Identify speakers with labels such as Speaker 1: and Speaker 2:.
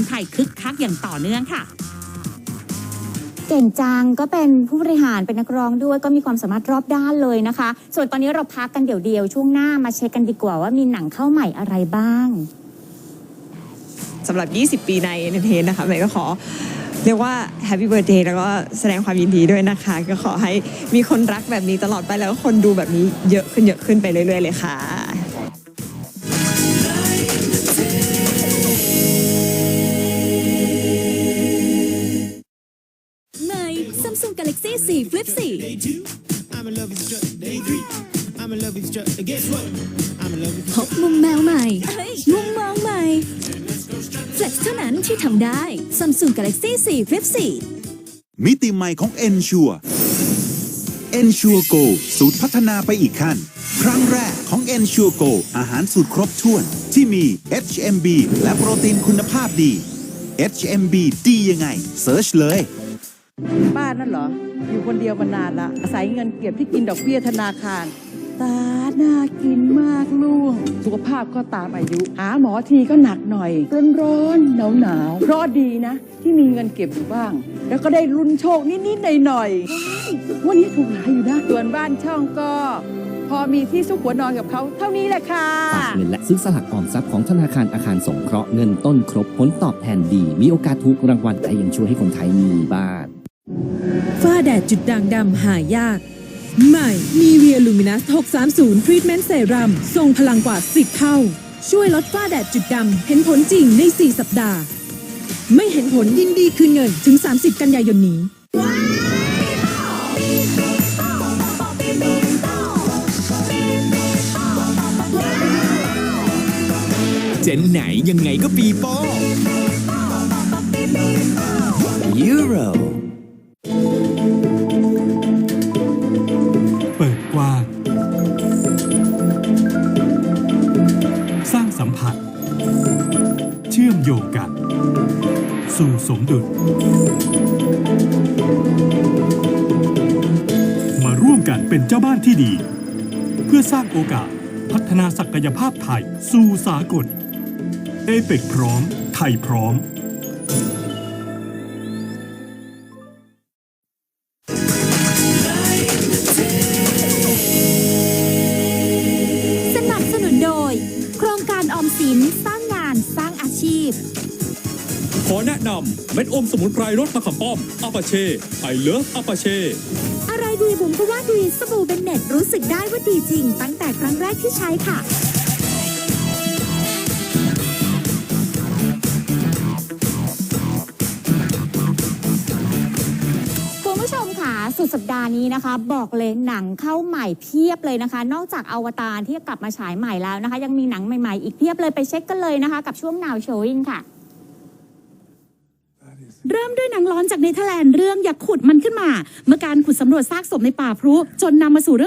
Speaker 1: งไทยคึกคักอย่างต่อเนื่องค่ะ
Speaker 2: เก่งจังก็เป็นผู้บริหารเป็นนักร้องด้วยก็มีความสามารถรอบด้านเลยนะคะ ส่วนตอนนี้เราพักกันเดี๋ยวเดียวๆช่วงหน้ามาเช็คกันดีกว่าว่ามีหนังเข้าใหม่อะไรบ้าง
Speaker 3: สำหรับ 20 ปีในเอนเตอร์เทนนะคะใหม่ก็ขอเรียกว่าแฮปปี้เบิร์ a เดย์แล้วก็แสดงความยินดีด้วยนะคะ ก็ขอให้มีคนรักแบบนี้ตลอดไปแล้วก็คนดูแบบนี้เยอะขึ้นเยอะขึ้นไปเรื่อยๆเลยค่ะ
Speaker 4: Samsung Galaxy 4 Flip 4
Speaker 5: I'm in love with struck day three. I'm in love with struck. Guess what? I'm in love with
Speaker 4: พบมุมแมวใหม่เฮ้ยมุมมองใหม่ Flex เท่านั้นที่ทำได้ Samsung Galaxy 4 Flip 4
Speaker 6: มิติใหม่ของ Ensure Ensure Go สูตรพัฒนาไปอีกขั้น ครั้งแรกของ Ensure Go อาหารสูตรครบถ้วน ที่มี HMB และโปรตีนคุณภาพดี HMB ดียังไงเซิร์ชเลย
Speaker 7: ป้านั่นเหรอ อยู่คนเดียวมานานละอาศัยเงินเก็บที่กินดอกเบี้ยธนาคาร ตาน่ากินมากลูก สุขภาพก็ตามอายุ หาหมอทีก็หนักหน่อยร้อนร้อนหนาวหนาวเพราะดีนะ ที่มีเงินเก็บอยู่บ้าง แล้วก็ได้ลุ้นโชคนิดๆหน่อยๆวันนี้ถูกหลายอยู่นะส่วนบ้านช่องก็พอมีที่ซุกหัวนอนกับเขาเท่านี้แหละค่ะ
Speaker 8: ฝากเงินและซื้อสลากออมทรัพย์ของธนาคารอาคารสงเคราะห์เงินต้นครบผลตอบแทนดี มีโอกาสถูกรางวัลแต่ยังช่วยให้คนไทยมีบ้าน
Speaker 9: ฝ้าแดดจุดด่างดำหายาก ใหม่มีเวียลูมินัส 630 ทรีทเมนต์เซรั่มทรงพลังกว่า 10 เท่า ช่วยลดฝ้าแดดจุดดำ เห็นผลจริงใน 4 สัปดาห์ ไม่เห็นผลยินดีคืนเงินถึง 30 กันยายนนี้
Speaker 10: เจนไหนยังไงก็ปีโป้
Speaker 11: ชื่อมโยงกัน สู่สมดุล มาร่วมกันเป็นเจ้าบ้านที่ดี เพื่อสร้างโอกาสพัฒนาศักยภาพไทยสู่สากล เอเปกพร้อม ไทยพร้อม
Speaker 4: สนับสนุนโดย โครงการออมสินสร้าง ชีพ
Speaker 11: ขอแนะนำเม็ดอมสมุนไพรรสมะขามป้อมอาปาเช่ไอเลิฟอาปาเช่
Speaker 4: อะไรดีบุ๋มก็ว่าดีสบู่เบนเน็ตรู้สึกได้ว่าดีจริง ตั้งแต่ครั้งแรกที่ใช้ค่ะ
Speaker 2: สุดสัปดาห์นี้นะคะ บอกเลยหนังเข้าใหม่เพียบเลยนะคะ นอกจากอวตารที่กลับมาฉายใหม่แล้วนะคะ ยังมีหนังใหม่ๆ อีกเพียบเลยไปเช็คกันเลยนะคะ กับช่วงนาวโชว์อินค่ะ
Speaker 1: เริ่มด้วยหนังร้อนจากเนเธอร์แลนด์เรื่องอย่าขุดมันขึ้นมา เมื่อการขุดสำรวจซากศพในป่าพรุจนนำมาสู่เรื่อง